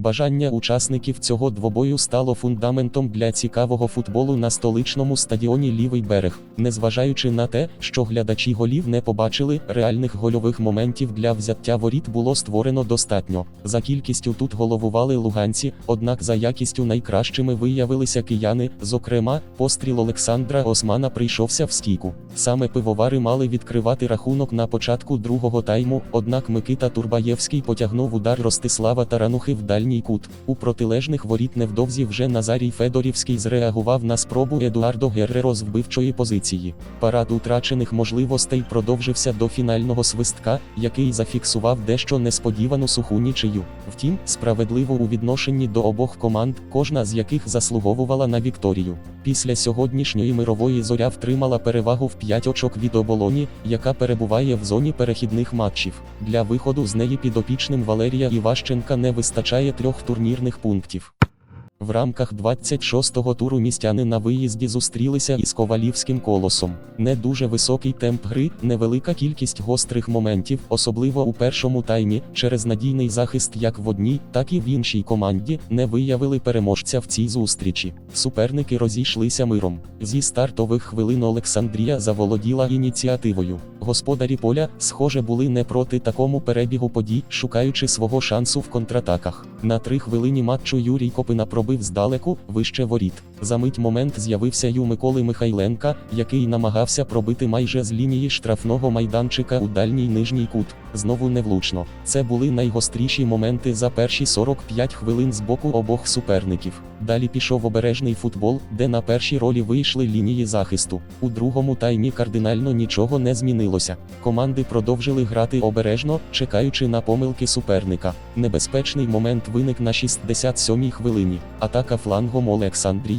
Бажання учасників цього двобою стало фундаментом для цікавого футболу на столичному стадіоні Лівий берег, незважаючи на те, що глядачі голів не побачили, реальних гольових моментів для взяття воріт було створено достатньо. За кількістю тут головували луганці, однак за якістю найкращими виявилися кияни. Зокрема, постріл Олександра Османа прийшовся в стійку. Саме пивовари мали відкривати рахунок на початку другого тайму, однак Микита Турбаєвський потягнув удар Ростислава Таранухи в дальній кут. У протилежних воріт невдовзі вже Назарій Федорівський зреагував на спробу Едуардо Герреро з вбивчої позиції. Парад утрачених можливостей продовжився до фінального свистка, який зафіксував дещо несподівану суху нічию. Втім, справедливо у відношенні до обох команд, кожна з яких заслуговувала на вікторію. Після сьогоднішньої мирової зоря втримала перевагу в 5 очок від оболоні, яка перебуває в зоні перехідних матчів. Для виходу з неї підопічним Валерія Іващенка не вистачає трьох турнірних пунктів. В рамках 26-го туру містяни на виїзді зустрілися із ковалівським колосом. Не дуже високий темп гри, невелика кількість гострих моментів, особливо у першому таймі, через надійний захист як в одній, так і в іншій команді, не виявили переможця в цій зустрічі. Суперники розійшлися миром. Зі стартових хвилин Олександрія заволоділа ініціативою. Господарі поля, схоже, були не проти такому перебігу подій, шукаючи свого шансу в контратаках. На три хвилині матчу Юрій Копина пробив здалеку, вище воріт. За мить момент з'явився ю Миколи Михайленка, який намагався пробити майже з лінії штрафного майданчика у дальній нижній кут. Знову невлучно. Це були найгостріші моменти за перші 45 хвилин з боку обох суперників. Далі пішов обережний футбол, де на першій ролі вийшли лінії захисту. У другому таймі кардинально нічого не змінилося. Команди продовжили грати обережно, чекаючи на помилки суперника. Небезпечний момент виник на 67-й хвилині. Атака флангом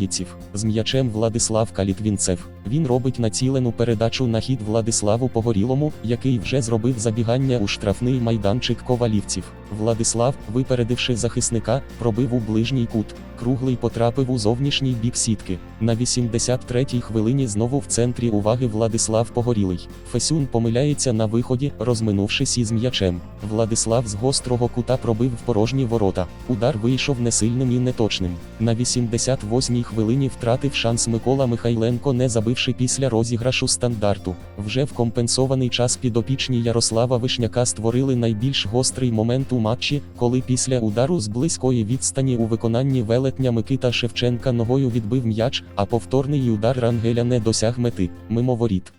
Олександріїців. З м'ячем Владислав Калітвінцев. Він робить націлену передачу на хід Владиславу Погорілому, який вже зробив забігання у штрафний майданчик ковалівців. Владислав, випередивши захисника, пробив у ближній кут. Круглий потрапив у зовнішній бік сітки. На 83-й хвилині знову в центрі уваги Владислав Погорілий. Фесюн помиляється на виході, розминувшись із м'ячем. Владислав з гострого кута пробив в порожні ворота. Удар вийшов несильним і неточним. На 88-й хвилині втратив шанс Микола Михайленко, не забивши після розіграшу стандарту. Вже в компенсований час підопічні Ярослава Вишняка створили найбільш гострий момент у матчі, коли після удару з близької відстані у виконанні велетня Микита Шевченка ногою відбив м'яч, а повторний удар Рангеля не досяг мети, мимо воріт.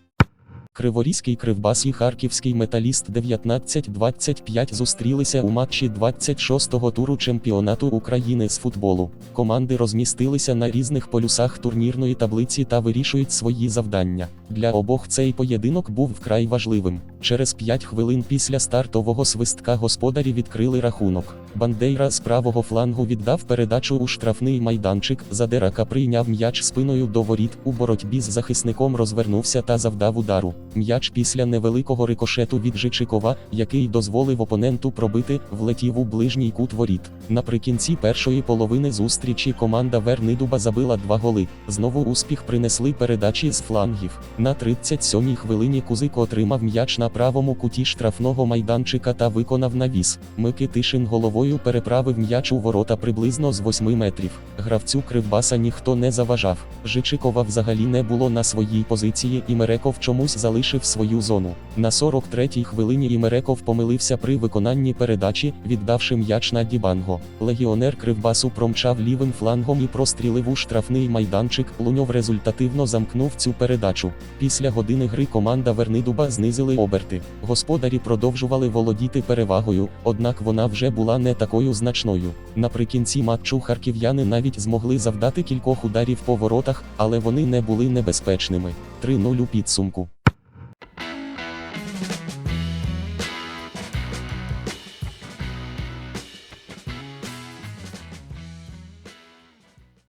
Криворізький Кривбас і Харківський металіст 19-25 зустрілися у матчі 26-го туру чемпіонату України з футболу. Команди розмістилися на різних полюсах турнірної таблиці та вирішують свої завдання. Для обох цей поєдинок був вкрай важливим. Через 5 хвилин після стартового свистка господарі відкрили рахунок. Бандейра з правого флангу віддав передачу у штрафний майданчик. Задерака прийняв м'яч спиною до воріт. У боротьбі з захисником розвернувся та завдав удару. М'яч після невеликого рикошету від Жичикова, який дозволив опоненту пробити, влетів у ближній кут воріт. Наприкінці першої половини зустрічі команда Вернидуба забила два голи. Знову успіх принесли передачі з флангів. На 37-й хвилині Кузик отримав м'яч на правому куті штрафного майданчика та виконав навіс. Микитишин головою переправив м'яч у ворота приблизно з 8 метрів. Гравцю Кривбаса ніхто не заважав. Жичикова взагалі не було на своїй позиції, і Мереков чомусь залишив свою зону. На 43-й хвилині Імереков помилився при виконанні передачі, віддавши м'яч на Дібанго. Легіонер Кривбасу промчав лівим флангом і прострілив у штрафний майданчик. Луньов результативно замкнув цю передачу. Після години гри команда Вернидуба знизили оберти. Господарі продовжували володіти перевагою, однак вона вже була не такою значною. Наприкінці матчу харків'яни навіть змогли завдати кількох ударів по воротах, але вони не були небезпечними. 3-0 у підсумку.